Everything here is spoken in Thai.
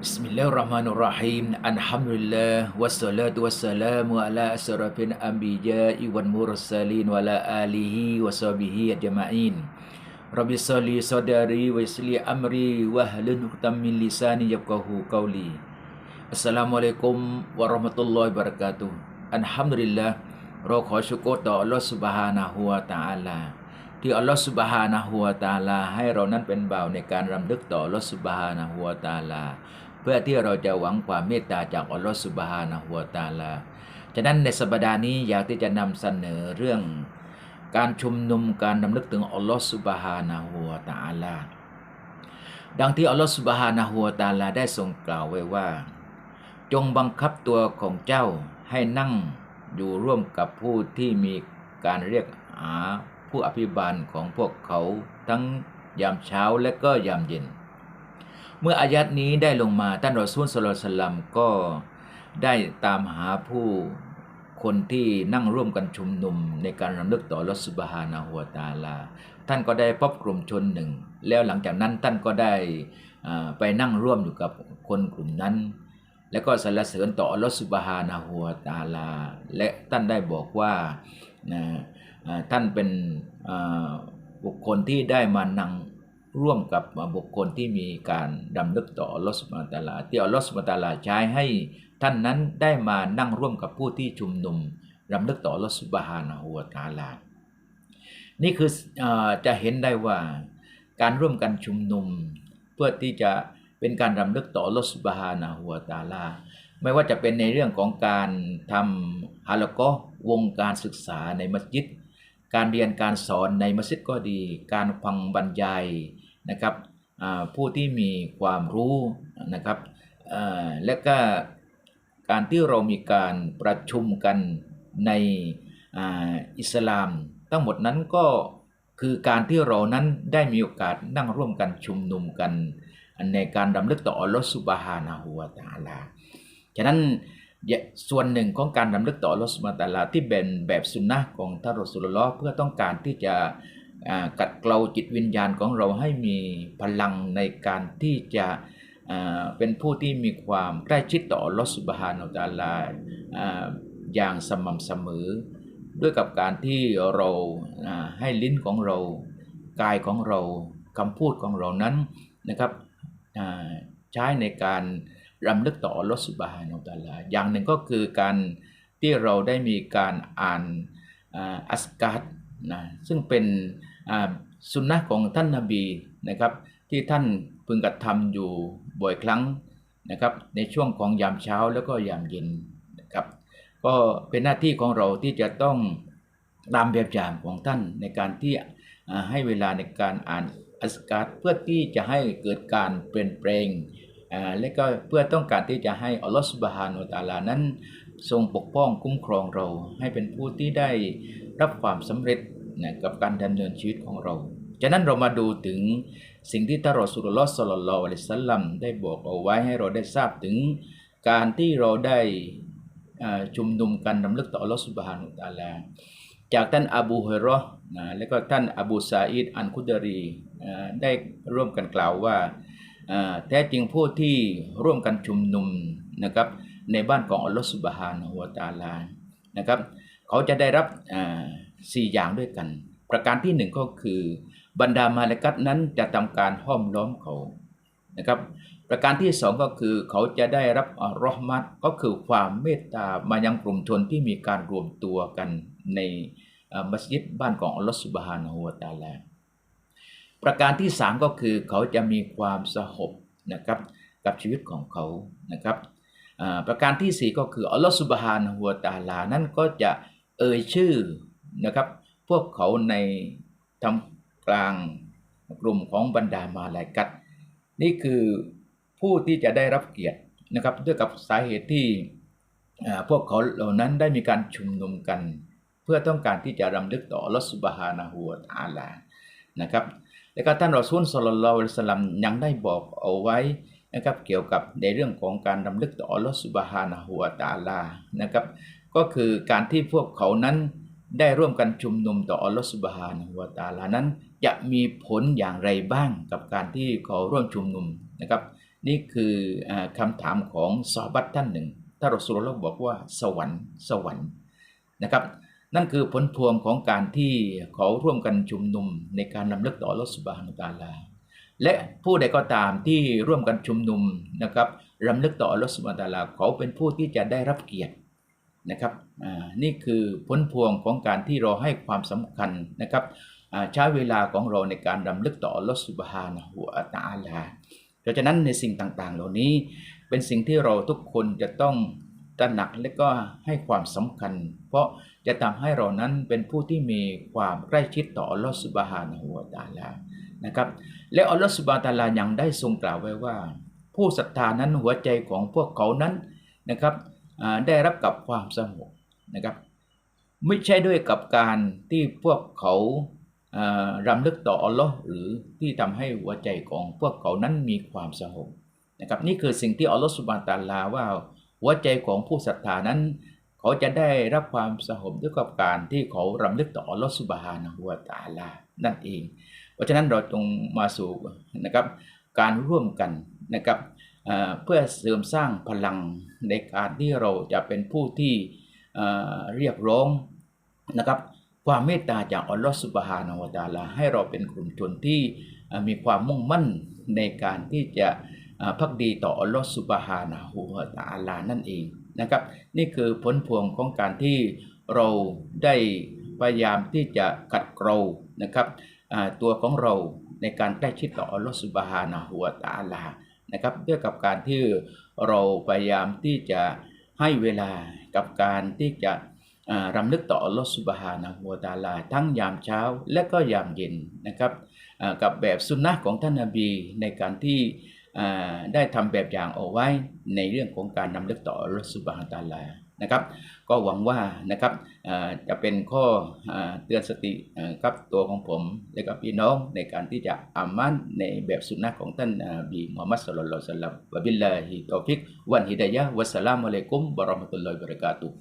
Bismillahirrahmanirrahim. Alhamdulillah wassalatu wassalamu ala asrafil anbiya'i wal mursalin wa ala alihi wa sahbihi ajma'in. Rabbi salli sadari wa yassli amri wa hlul 'uqdatam min lisani yafqahu qawli. Assalamualaikum warahmatullahi wabarakatuh. Alhamdulillah เราขอชุกรต่ออัลลอฮฺสุบฮานะฮูวะตะอาลา ที่อัลลอฮฺสุบฮานะฮูวะตะอาลา ให้เรานั้นเป็นบ่าวในการรำลึกต่ออัลลอฮฺสุบฮานะฮูวะตะอาลา เพื่อที่เราจะหวังความเมตตาจากอัลลอฮฺสุบฮานะฮูวะตาลา ฉะนั้นในสัปดาห์นี้อยากที่จะนำเสนอเรื่องการชุมนุมการรำลึกถึงอัลลอฮฺสุบฮานะฮูวะตะอาลา ดังที่อัลลอฮฺสุบฮานะฮูวะตาลาได้ทรงกล่าวไว้ว่า จงบังคับตัวของเจ้าให้นั่งอยู่ร่วมกับผู้ที่มีการเรียกหาผู้อภิบาลของพวกเขาทั้งยามเช้าและก็ยามเย็น เมื่ออายัดนี้ได้ลงมาท่านรอซูลสลสลัมก็ได้ตามหาผู้คนที่นั่งร่วมกันชุมนุมในการรำลึกต่อรสุบฮานาหัวตาลา ท่านก็ได้พบกลุ่มชนหนึ่ง แล้วหลังจากนั้นท่านก็ได้ไปนั่งร่วมอยู่กับคนกลุ่มนั้น แล้วก็สรรเสริญต่ออัลอสุบฮานะฮูวตาลา และท่านได้บอกว่านะท่านเป็นบุคคลที่ได้มานั่ง ร่วมกับบุคคลที่มีการดำลึกต่อลอสุบาตาลาที่อัลลอฮฺสุบาตาลาใช้ให้ท่านนั้นได้มานั่งร่วมกับผู้ที่ชุมนุมดำลึกต่อลอสุบฮานะฮูวตาลา นี่คืออจะเห็นได้ว่าการร่วมกันชุมนุม เพื่อที่จะเป็นการรำลึกต่อลอสุบฮานะหัวตาลา ไม่ว่าจะเป็นในเรื่องของการทำฮาลกอวงการศึกษาในมัสยิด การเรียนการสอนในมัสยิดก็ดี การฟังบรรยาย นะครับผู้ที่มีความรู้นะครับและก็การที่เรามีการประชุมกันในอิสลาม ทั้งหมดนั้นก็คือการที่เรานั้นได้มีโอกาสนั่งร่วมกันชุมนุมกัน ในการดำลึกต่ออัลลอฮฺสุบฮานะฮูวาตาลาฉะนั้นส่วนหนึ่งของการดำลึกต่ออัลลอฮฺสุบฮานะตาลาที่เป็นแบบสุนนะของท่านรอสุลลอฮ์เพื่อต้องการที่จะ กัดเกลาจิตวิญญาณของเราให้มีพลังในการที่จะเป็นผู้ที่มีความใกล้ชิดต่อลอสุบฮานะตาลาอย่างสม่ำเสมอ ด้วยกับการที่เราให้ลิ้นของเรา กายของเราคำพูดของเรานั้นนะครับใช้ในการรำลึกต่อลอสุบฮานุตาลา อย่างหนึ่งก็คือการที่เราได้มีการอ่านอัสกัดนะซึ่งเป็น สุนนะของท่านนาบีนะครับที่ท่านพึงกระทำอยู่บ่อยครั้งนะครับในช่วงของยามเช้าแล้วก็ยามเย็นนะครับก็เป็นหน้าที่ของเราที่จะต้องตามแบบอย่างของท่านในการที่ให้เวลาในการอ่านอัสกัดเพื่อที่จะให้เกิดการเปลี่ยนแปลงและก็เพื่อต้องการที่จะให้อัลลอฮฺสุบฮานุตาลานั้น ทรงปกป้องคุ้มครองเรา ให้เป็นผู้ที่ได้รับความสำเร็จ นะกับการดำเนินชีวิตของเราจากนั้นเรามาดูถึงสิ่งที่ท่านรอสุลลอฮฺสัลลัลลอฮุอะลิสซัลลัมได้บอกเอาไว้ให้เราได้ทราบถึงการที่เราได้ชุมนุมกันรำลึกต่ออัลลอฮฺสุบฮานุตาลาจากท่านอบูฮุรอนะและก็ท่านอบูซาอิดอันคุดรีได้ร่วมกันกล่าวว่าแท้จริงผู้ที่ร่วมกันชุมนุมนะครับในบ้านของอัลลอฮฺสุบฮานะฮุวาตาลานะครับ เขาจะได้รับ สี่อย่างด้วยกัน ประการที่หนึ่งก็คือบรรดามาเลกัตนั้นจะทำการห้อมล้อมเขานะครับ ประการที่สองก็คือเขาจะได้รับรอฮมัตก็คือความเมตตามายังกลุ่มชนที่มีการรวมตัวกันในมัสยิดบ้านของอัลลอฮฺสุบฮานะฮูวตาลาประการที่สามก็คือเขาจะมีความสหบนะครับกับชีวิตของเขานะครับประการที่สี่ก็คืออัลลอฮฺสุบฮานะฮูวตาลา นั่นก็จะเอ่ยชื่อ นะครับ พวกเขาในทำกลางกลุ่มของบรรดามาลายกัด นี่คือผู้ที่จะได้รับเกียรตินะครับด้วยกับสาเหตุที่พวกเขาเหล่านั้นได้มีการชุมนุมกัน เพื่อต้องการที่จะรำลึกต่อลอสุบฮานะฮูวตาลานะครับและก็ท่านรอซูลสุลลลลสลัมยังได้บอกเอาไว้นะครับเกี่ยวกับในเรื่องของการรำลึกต่อลอสุบฮานะฮูวตาลานะครับก็คือการที่พวกเขานั้น ได้ร่วมกันชุมนุมต่ออัลลอฮฺสุบฮานะฮูวตาลานั้น จะมีผลอย่างไรบ้างกับการที่เขาร่วมชุมนุมนะครับ นี่คืออาคำถามของซอบัตท่านหนึ่งถ้าเราสุลลอฮ์บอกว่าสวรรค์สวรรค์นะครับนั่นคือผลพวงของการที่เขาร่วมกันชุมนุมในการนำเลิกต่ออัลลอฮฺสุบฮานุตาลา และผู้ใดก็ตามที่ร่วมกันชุมนุมนะครับรำลึกต่ออัลลอฮฺสุบฮานุตาลา เขาเป็นผู้ที่จะได้รับเกียรติ นะครับอ่านี่คือผลพวงของการที่เราให้ความสำคัญนะครับอ่าใช้เวลาของเราในการรำลึกต่ออัลลอฮฺสุบฮานะฮูวตาลาเพราะฉะนั้นในสิ่งต่างๆ เหล่านี้เป็นสิ่งที่เราทุกคนจะต้องตระหนักและก็ให้ความสำคัญ เพราะจะทำให้เรานั้นเป็นผู้ที่มีความใกล้ชิดต่ออัลลอฮฺสุบฮานะฮูวตาลานะครับและอัลลอฮฺสุบฮานตาลายังได้ทรงกล่าวไว้ว่า ผู้ศรัทธานั้นหัวใจของพวกเขานั้นนะครับ ได้รับกับความสงบนะครับ ไม่ใช่ด้วยกับการที่พวกเขาอ่ารำลึกต่ออัลลอฮ์หรือที่ทำให้หัวใจของพวกเขานั้นมีความสงบนะครับนี่คือสิ่งที่อัลลอฮ์สุบานตาลาว่าหัวใจของผู้ศรัทธานั้น เขาจะได้รับความสงบด้วยกับการที่เขารำลึกต่ออัลลอฮ์สุบฮานะฮูวตาลานั่นเอง เพราะฉะนั้นเราจงมาสู่นะครับการร่วมกันนะครับ เพื่อเสริมสร้างพลังในการที่เราจะเป็นผู้ที่เรียกร้องนะครับความเมตตาจากอัลลอฮฺสุบฮานะฮูวะตะอาลาให้เราเป็นกลุ่มชนที่มีความมุ่งมั่นในการที่จะพักดีต่ออัลลอฮฺสุบฮานะฮูวะตะอาลานั่นเองนะครับนี่คือผลพวงของการที่เราได้พยายามที่จะขัดเกลานะครับตัวของเราในการใกล้ชิดต่ออัลลอฮฺสุบฮานะฮูวะตะอาลา นะครับด้วยกับการที่เราพยายามที่จะให้เวลากับการที่จะรำลึกต่ออัลลอฮฺสุบฮานะฮูวตาลา ทั้งยามเช้าและก็ยามเย็นนะครับกับแบบสุนนะของท่านนบีในการที่ได้ทำแบบอย่างเอาไว้ในเรื่องของการนำลึกต่ออัลลอฮฺสุบฮานะตาลา นะครับ ก็หวังว่านะครับจะเป็นข้อเตือนสติครับตัวของผมและกับพี่น้องในการที่จะอามันในแบบสุนนะของท่านบีมุฮัมมัดสุลลัลลอฮุอะลัยฮิวะซัลลัมวะบิลลาฮิตอฟิกวันฮิดายะวัสสลามุอะลัยกุมบะราะมะตุลลอฮิบะเราะกาตุฮ์